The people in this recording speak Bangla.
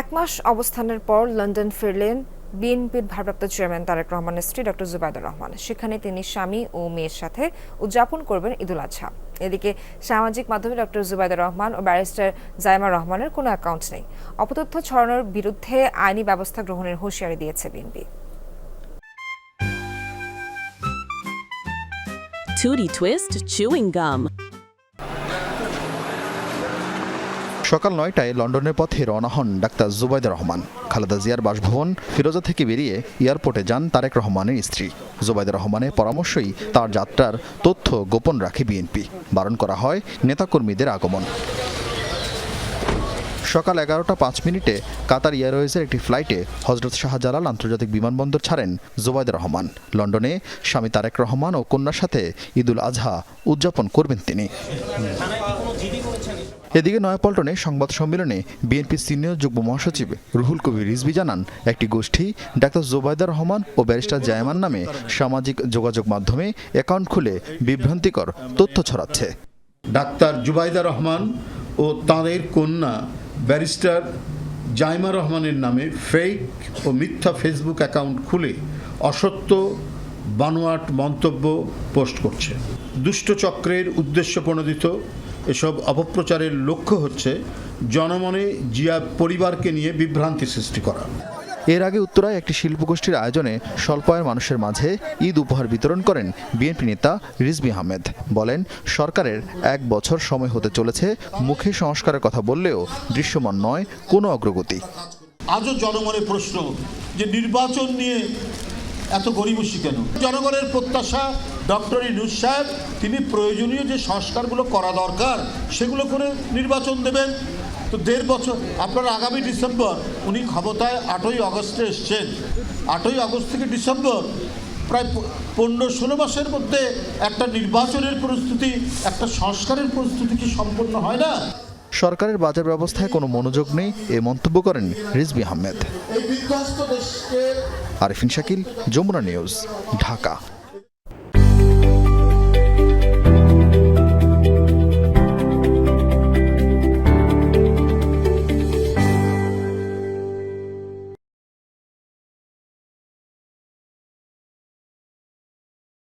এক মাস অবস্থানের পর লন্ডন ফিরলেন বিএনপির ভারপ্রাপ্ত চেয়ারম্যান তারেক রহমানের স্ত্রী ডক্টর জুবাইদুর রহমান। সেখানে তিনি স্বামী ও মেয়ের সাথে উদযাপন করবেন ঈদুল আজহা। এদিকে সামাজিক মাধ্যমে ডক্টর জুবাইদুর রহমান ও ব্যারিস্টার জাইমা রহমানের কোনো অ্যাকাউন্ট নেই। অপতথ্য ছড়ানোর বিরুদ্ধে আইনি ব্যবস্থা গ্রহণের হুঁশিয়ারি দিয়েছে BNP. Tootie Twist, chewing gum. সকাল নয়টায় লন্ডনের পথে রওনা হন ডাক্তার জুবাইদা রহমান। খালেদা জিয়ার বাসভবন ফিরোজা থেকে বেরিয়ে এয়ারপোর্টে যান তারেক রহমানের স্ত্রী। জুবাইদা রহমানের পরামর্শই তার যাত্রার তথ্য গোপন রাখে বিএনপি। বারণ করা হয় নেতাকর্মীদের আগমন। সকাল এগারোটা পাঁচ মিনিটে কাতার এয়ারওয়েজের একটি ফ্লাইটে হজরত শাহজালাল আন্তর্জাতিক বিমানবন্দর ছাড়েন জুবাইদা রহমান। লন্ডনে স্বামী তারেক রহমান ও কন্যার সাথে ঈদুল আজহা উদযাপন করবেন তিনি। এদিকে নয়াপল্টনে সংবাদ সম্মেলনে বিএনপি সিনিয়র যুগ্ম মহাসচিব রুহুল কবির রিজভি জানান, একটি গোষ্ঠী ডাক্তার জোবায়দা রহমান ও ব্যারিস্টার জায়মান নামে সামাজিক যোগাযোগ মাধ্যমে অ্যাকাউন্ট খুলে বিভ্রান্তিকর তথ্য ছড়াচ্ছে। ডাক্তার জুবাইদা রহমান ও তাঁদের কন্যা ব্যারিস্টার জাইমা রহমানের নামে ফেক ও মিথ্যা ফেসবুক অ্যাকাউন্ট খুলে অসত্য বানোয়াট মন্তব্য পোস্ট করছে। দুষ্ট চক্রের উদ্দেশ্য প্রণোদিত এসব অপপ্রচারের লক্ষ্য হচ্ছে জনমনে জিয়া পরিবারকে নিয়ে বিভ্রান্তি সৃষ্টি করা। এর আগে উত্তরায় একটি শিল্পগোষ্ঠীর আয়োজনে স্বল্প আয়ের মানুষের মাঝে ঈদ উপহার বিতরণ করেন বিএনপি নেতা রিজবি আহমেদ। বলেন সরকারের এক বছর সময় হতে চলেছে মুখে সংস্কারের কথা বললেও দৃশ্যমান নয় কোনো অগ্রগতি। আজও জনগণের প্রশ্ন যে নির্বাচন নিয়ে এত গরিবসী কেন? জনগণের প্রত্যাশা ডক্টর ইনুস সাহেব তিনি প্রয়োজনীয় যে সংস্কারগুলো করা দরকার সেগুলো করে নির্বাচন দেবেন। তো দেড় বছর আপনার আগামী ডিসেম্বর উনি ক্ষমতায় আটই আগস্টে এসছেন। আটই আগস্ট থেকে ডিসেম্বর প্রায় পনেরো ষোলো মাসের মধ্যে একটা নির্বাচনের প্রস্তুতি একটা সংস্কারের প্রস্তুতি কি সম্পন্ন হয় না? সরকারের বাজার ব্যবস্থায় কোনো মনোযোগ নেই এ মন্তব্য করেন রিজবি আহমেদ। আরিফিন শাকিল যমুনা নিউজ ঢাকা।